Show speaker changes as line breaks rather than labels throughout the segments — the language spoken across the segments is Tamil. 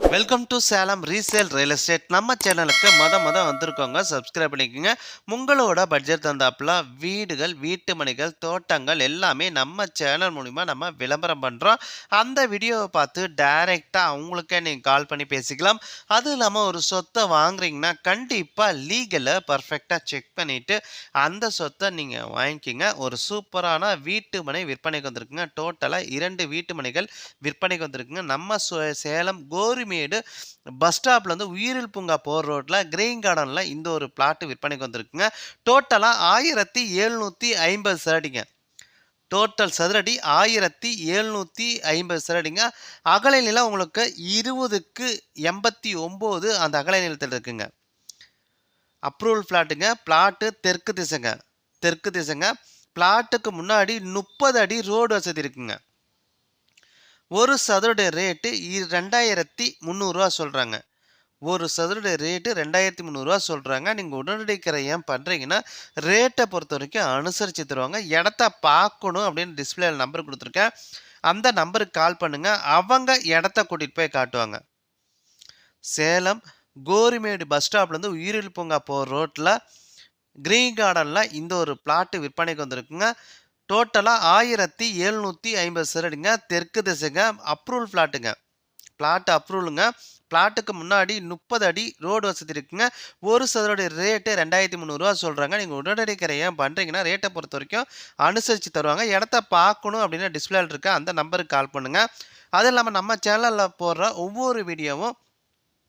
Welcome to Salem resale real estate நம்ம சேனலுக்கு மொத மொதல் வந்திருக்கோங்க சப்ஸ்கிரைப் பண்ணிக்கோங்க. உங்களோட பட்ஜெட் தந்தாப்புல வீடுகள் வீட்டு மனைகள் தோட்டங்கள் எல்லாமே நம்ம சேனல் மூலிமா நம்ம விளம்பரம் பண்ணுறோம் அந்த வீடியோவை பார்த்து டைரெக்டாக அவங்களுக்கே நீங்கள் கால் பண்ணி பேசிக்கலாம். அது இல்லாமல் ஒரு சொத்தை வாங்குறீங்கன்னா கண்டிப்பாக லீகலை பர்ஃபெக்டாக செக் பண்ணிவிட்டு அந்த சொத்தை நீங்கள் வாங்கிக்கிங்க. ஒரு சூப்பரான வீட்டு மனை விற்பனைக்கு வந்திருக்குங்க. டோட்டலாக இரண்டு வீட்டு மனைகள் விற்பனைக்கு வந்திருக்குங்க. நம்ம சேலம் சேலம் கோரிமேடு பஸ் ஸ்டாப்லேருந்து உயிரில் பூங்கா போகிற ரோட்டில் கிரீன் கார்டனில் இந்த ஒரு பிளாட்டு விற்பனைக்கு வந்திருக்குங்க. டோட்டலாக ஆயிரத்தி எழுநூற்றி ஐம்பது சரடிங்க டோட்டல் சதுரடி ஆயிரத்தி எழுநூற்றி ஐம்பது சதுரடிங்க அகலை நிலம் உங்களுக்கு இருபதுக்கு எண்பத்தி ஒம்பது அந்த அகலை நிலத்தில் இருக்குங்க. அப்ரூவல் பிளாட்டுங்க பிளாட்டு தெற்கு திசைங்க. தெற்கு திசைங்க. பிளாட்டுக்கு முன்னாடி முப்பது அடி ரோடு வசதி இருக்குங்க. ஒரு சதுரடைய ரேட்டு இ- ரெண்டாயிரத்தி முந்நூறுரூவா சொல்கிறாங்க ஒரு சதுரடைய ரேட்டு ரெண்டாயிரத்தி முந்நூறுரூவா சொல்கிறாங்க நீங்கள் உடனடி கிரையம் பண்ணுறீங்கன்னா ரேட்டை பொறுத்த வரைக்கும் அனுசரித்து தருவாங்க. இடத்த பார்க்கணும் அப்படின்னு டிஸ்பிளேயில் நம்பர் கொடுத்துருக்கேன். அந்த நம்பருக்கு கால் பண்ணுங்கள் அவங்க இடத்த கூட்டிகிட்டு போய் காட்டுவாங்க. சேலம் கோரிமேடு பஸ் ஸ்டாப்லேருந்து உயிரில் பூங்கா போகிற ரோட்டில் க்ரீன் கார்டனில் இந்த ஒரு பிளாட்டு விற்பனைக்கு வந்திருக்குங்க. டோட்டலாக ஆயிரத்தி எழுநூற்றி ஐம்பது சரடுங்க தெற்கு திசைங்க அப்ரூவல் ஃப்ளாட்டுங்க பிளாட் அப்ரூவலுங்க பிளாட்டுக்கு முன்னாடி முப்பது அடி ரோடு வசதி இருக்குங்க. ஒரு சதுரோடைய ரேட்டு ரெண்டாயிரத்தி முந்நூறுரூவா சொல்கிறாங்க நீங்கள் உடனடி ஏன் பண்ணுறீங்கன்னா ரேட்டை பொறுத்த வரைக்கும் அனுசரித்து தருவாங்க. இடத்த பார்க்கணும் அப்படின்னா டிஸ்பிளேல் இருக்க அந்த நம்பருக்கு கால் பண்ணுங்கள் அதுவும் இல்லாமல் நம்ம சேனலில் போடுற ஒவ்வொரு வீடியோவும்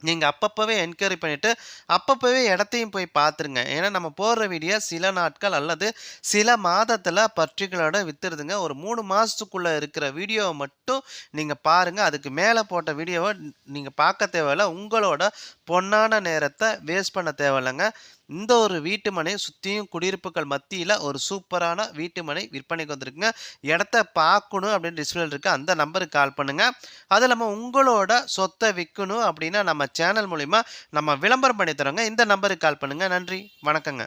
நீங்கள் அப்பப்போவே என்கொயரி பண்ணிவிட்டு அப்பப்போவே இடத்தையும் போய் பார்த்துருங்க. ஏன்னா நம்ம போடுற வீடியோ சில நாட்கள் அல்லது சில மாதத்தில் பர்டிகுலராக வித்துருதுங்க. ஒரு மூணு மாதத்துக்குள்ளே இருக்கிற வீடியோவை மட்டும் நீங்கள் பாருங்கள் அதுக்கு மேலே போட்ட வீடியோவை நீங்கள் பார்க்க தேவையில்ல. உங்களோட பொன்னான நேரத்தை வேஸ்ட் பண்ண தேவையில்லைங்க. இந்த ஒரு வீட்டு மனை சுற்றியும் குடியிருப்புகள் மத்தியில் ஒரு சூப்பரான வீட்டு மனை விற்பனைக்கு வந்திருக்குங்க. இடத்த பார்க்கணும் அப்படின்னு டிஸ்பிளே இருக்குது அந்த நம்பருக்கு கால் பண்ணுங்கள் அது இல்லாமல் உங்களோட சொத்தை விற்கணும் அப்படின்னா நம்ம சேனல் மூலிமா நம்ம விளம்பரம் பண்ணி தரோங்க. இந்த நம்பருக்கு கால் பண்ணுங்கள் நன்றி. வணக்கங்க.